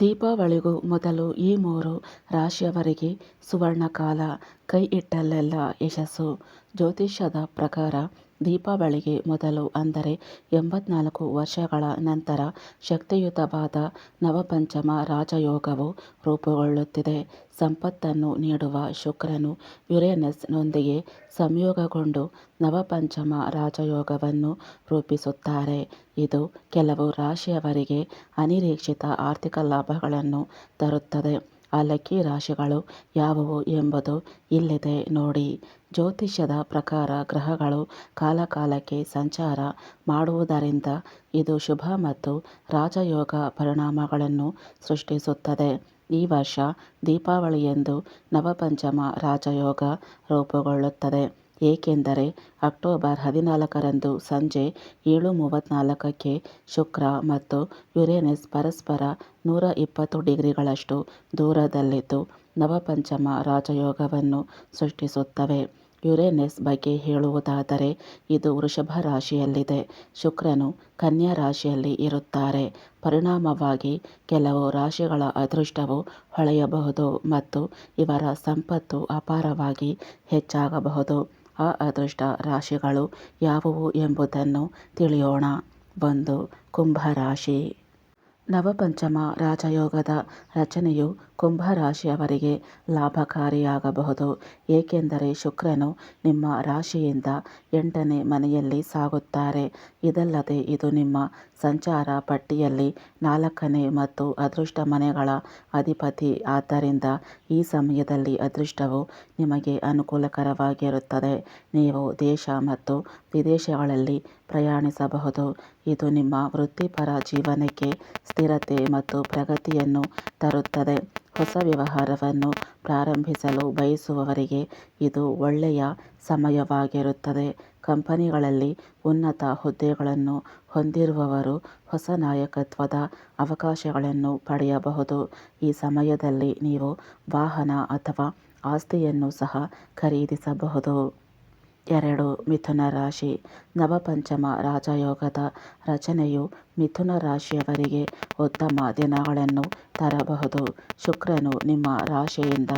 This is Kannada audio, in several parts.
ದೀಪಾವಳಿಗೂ ಮೊದಲು ಈ ಮೂರು ರಾಶಿಯವರಿಗೆ ಸುವರ್ಣಕಾಲ ಕೈ ಇಟ್ಟಲ್ಲೆಲ್ಲ ಯಶಸ್ಸು. ಜ್ಯೋತಿಷ್ಯದ ಪ್ರಕಾರ ದೀಪಾವಳಿಗೆ ಮೊದಲು ಅಂದರೆ ಎಂಬತ್ನಾಲ್ಕು ವರ್ಷಗಳ ನಂತರ ಶಕ್ತಿಯುತವಾದ ನವಪಂಚಮ ರಾಜಯೋಗವು ರೂಪುಗೊಳ್ಳುತ್ತಿದೆ. ಸಂಪತ್ತನ್ನು ನೀಡುವ ಶುಕ್ರನು ಯುರೇನಸ್ನೊಂದಿಗೆ ಸಂಯೋಗಗೊಂಡು ನವಪಂಚಮ ರಾಜಯೋಗವನ್ನು ರೂಪಿಸುತ್ತಾರೆ. ಇದು ಕೆಲವು ರಾಶಿಯವರಿಗೆ ಅನಿರೀಕ್ಷಿತ ಆರ್ಥಿಕ ಲಾಭಗಳನ್ನು ತರುತ್ತದೆ. ಆ ಲಕ್ಕಿ ರಾಶಿಗಳು ಯಾವುವು ಎಂಬುದು ಇಲ್ಲಿದೆ ನೋಡಿ. ಜ್ಯೋತಿಷ್ಯದ ಪ್ರಕಾರ ಗ್ರಹಗಳು ಕಾಲಕಾಲಕ್ಕೆ ಸಂಚಾರ ಮಾಡುವುದರಿಂದ ಇದು ಶುಭ ಮತ್ತು ರಾಜಯೋಗ ಪರಿಣಾಮಗಳನ್ನು ಸೃಷ್ಟಿಸುತ್ತದೆ. ಈ ವರ್ಷ ದೀಪಾವಳಿಯಂದು ನವಪಂಚಮ ರಾಜಯೋಗ ರೂಪುಗೊಳ್ಳುತ್ತದೆ. ಏಕೆಂದರೆ ಅಕ್ಟೋಬರ್ ಹದಿನಾಲ್ಕರಂದು ಸಂಜೆ ಏಳು ಮೂವತ್ತ್ನಾಲ್ಕಕ್ಕೆ ಶುಕ್ರ ಮತ್ತು ಯುರೇನಸ್ ಪರಸ್ಪರ ನೂರ ಇಪ್ಪತ್ತು ಡಿಗ್ರಿಗಳಷ್ಟು ದೂರದಲ್ಲಿದ್ದು ನವಪಂಚಮ ರಾಜಯೋಗವನ್ನು ಸೃಷ್ಟಿಸುತ್ತವೆ. ಯುರೇನಸ್ ಬಗ್ಗೆ ಹೇಳುವುದಾದರೆ, ಇದು ವೃಷಭ ರಾಶಿಯಲ್ಲಿದೆ. ಶುಕ್ರನು ಕನ್ಯಾ ರಾಶಿಯಲ್ಲಿ ಇರುತ್ತಾರೆ. ಪರಿಣಾಮವಾಗಿ ಕೆಲವು ರಾಶಿಗಳ ಅದೃಷ್ಟವು ಹೊಳೆಯಬಹುದು ಮತ್ತು ಇವರ ಸಂಪತ್ತು ಅಪಾರವಾಗಿ ಹೆಚ್ಚಾಗಬಹುದು. ಆ ಅದೃಷ್ಟ ರಾಶಿಗಳು ಯಾವುವು ಎಂಬುದನ್ನು ತಿಳಿಯೋಣ. ಒಂದು ಕುಂಭ ರಾಶಿ ನವಪಂಚಮ ರಾಜಯೋಗದ ರಚನೆಯು ಕುಂಭ ರಾಶಿಯವರಿಗೆ ಲಾಭಕಾರಿಯಾಗಬಹುದು. ಏಕೆಂದರೆ ಶುಕ್ರನು ನಿಮ್ಮ ರಾಶಿಯಿಂದ ಎಂಟನೇ ಮನೆಯಲ್ಲಿ ಸಾಗುತ್ತಾರೆ. ಇದಲ್ಲದೆ ಇದು ನಿಮ್ಮ ಸಂಚಾರ ಪಟ್ಟಿಯಲ್ಲಿ ನಾಲ್ಕನೇ ಮತ್ತು ಅದೃಷ್ಟ ಮನೆಗಳ ಅಧಿಪತಿ. ಆದ್ದರಿಂದ ಈ ಸಮಯದಲ್ಲಿ ಅದೃಷ್ಟವು ನಿಮಗೆ ಅನುಕೂಲಕರವಾಗಿರುತ್ತದೆ. ನೀವು ದೇಶ ಮತ್ತು ವಿದೇಶಗಳಲ್ಲಿ ಪ್ರಯಾಣಿಸಬಹುದು. ಇದು ನಿಮ್ಮ ವೃತ್ತಿಪರ ಜೀವನಕ್ಕೆ ಸ್ಥಿರತೆ ಮತ್ತು ಪ್ರಗತಿಯನ್ನು ತರುತ್ತದೆ. ಹೊಸ ವ್ಯವಹಾರವನ್ನು ಪ್ರಾರಂಭಿಸಲು ಬಯಸುವವರಿಗೆ ಇದು ಒಳ್ಳೆಯ ಸಮಯವಾಗಿರುತ್ತದೆ. ಕಂಪನಿಗಳಲ್ಲಿ ಉನ್ನತ ಹುದ್ದೆಗಳನ್ನು ಹೊಂದಿರುವವರು ಹೊಸ ನಾಯಕತ್ವದ ಅವಕಾಶಗಳನ್ನು ಪಡೆಯಬಹುದು. ಈ ಸಮಯದಲ್ಲಿ ನೀವು ವಾಹನ ಅಥವಾ ಆಸ್ತಿಯನ್ನು ಸಹ ಖರೀದಿಸಬಹುದು. ಎರಡು ಮಿಥುನ ರಾಶಿ. ನವಪಂಚಮ ರಾಜಯೋಗದ ರಚನೆಯು ಮಿಥುನ ರಾಶಿಯವರಿಗೆ ಉತ್ತಮ ದಿನಗಳನ್ನು ತರಬಹುದು. ಶುಕ್ರನು ನಿಮ್ಮ ರಾಶಿಯಿಂದ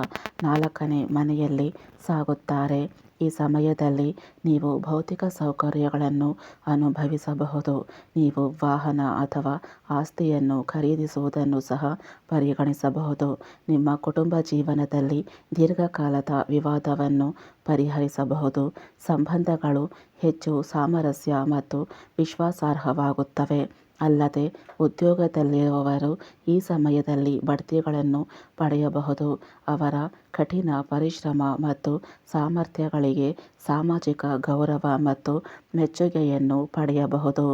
ನಾಲ್ಕನೇ ಮನೆಯಲ್ಲಿ ಸಾಗುತ್ತಾರೆ. ಈ ಸಮಯದಲ್ಲಿ ನೀವು ಭೌತಿಕ ಸೌಕರ್ಯಗಳನ್ನು ಅನುಭವಿಸಬಹುದು. ನೀವು ವಾಹನ ಅಥವಾ ಆಸ್ತಿಯನ್ನು ಖರೀದಿಸುವುದನ್ನು ಸಹ ಪರಿಗಣಿಸಬಹುದು. ನಿಮ್ಮ ಕುಟುಂಬ ಜೀವನದಲ್ಲಿ ದೀರ್ಘಕಾಲದ ವಿವಾದವನ್ನು ಪರಿಹರಿಸಬಹುದು. ಸಂಬಂಧಗಳು ಹೆಚ್ಚು ಸಾಮರಸ್ಯ ಮತ್ತು ವಿಶ್ವಾಸಾರ್ಹವಾಗುತ್ತವೆ. ಅಲ್ಲದೆ ಉದ್ಯೋಗದಲ್ಲಿರುವವರು ಈ ಸಮಯದಲ್ಲಿ ಬಡ್ತಿಗಳನ್ನು ಪಡೆಯಬಹುದು. ಅವರ ಕಠಿಣ ಪರಿಶ್ರಮ ಮತ್ತು ಸಾಮರ್ಥ್ಯಗಳಿಗೆ ಸಾಮಾಜಿಕ ಗೌರವ ಮತ್ತು ಮೆಚ್ಚುಗೆಯನ್ನು ಪಡೆಯಬಹುದು.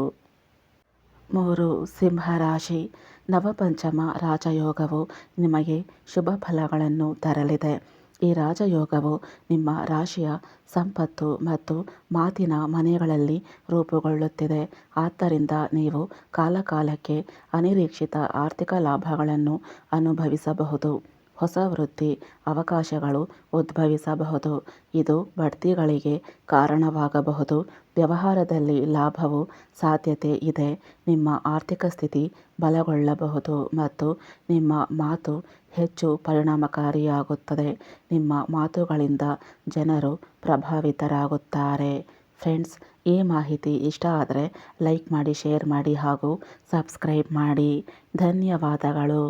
ಮೂರು, ಸಿಂಹರಾಶಿ. ನವಪಂಚಮ ರಾಜಯೋಗವು ನಿಮಗೆ ಶುಭ ಫಲಗಳನ್ನು ತರಲಿದೆ. ಈ ರಾಜಯೋಗವು ನಿಮ್ಮ ರಾಶಿಯ ಸಂಪತ್ತು ಮತ್ತು ಮಾತಿನ ಮನೆಗಳಲ್ಲಿ ರೂಪುಗೊಳ್ಳುತ್ತಿದೆ. ಆದ್ದರಿಂದ ನೀವು ಕಾಲಕಾಲಕ್ಕೆ ಅನಿರೀಕ್ಷಿತ ಆರ್ಥಿಕ ಲಾಭಗಳನ್ನು ಅನುಭವಿಸಬಹುದು. ಹೊಸ ವೃತ್ತಿ ಅವಕಾಶಗಳು ಉದ್ಭವಿಸಬಹುದು. ಇದು ಬಡ್ತಿಗಳಿಗೆ ಕಾರಣವಾಗಬಹುದು. ವ್ಯವಹಾರದಲ್ಲಿ ಲಾಭವು ಸಾಧ್ಯತೆ ಇದೆ. ನಿಮ್ಮ ಆರ್ಥಿಕ ಸ್ಥಿತಿ ಬಲಗೊಳ್ಳಬಹುದು ಮತ್ತು ನಿಮ್ಮ ಮಾತು ಹೆಚ್ಚು ಪರಿಣಾಮಕಾರಿಯಾಗುತ್ತದೆ. ನಿಮ್ಮ ಮಾತುಗಳಿಂದ ಜನರು ಪ್ರಭಾವಿತರಾಗುತ್ತಾರೆ. ಫ್ರೆಂಡ್ಸ್, ಈ ಮಾಹಿತಿ ಇಷ್ಟ ಆದರೆ ಲೈಕ್ ಮಾಡಿ, ಶೇರ್ ಮಾಡಿ ಹಾಗೂ ಸಬ್ಸ್ಕ್ರೈಬ್ ಮಾಡಿ. ಧನ್ಯವಾದಗಳು.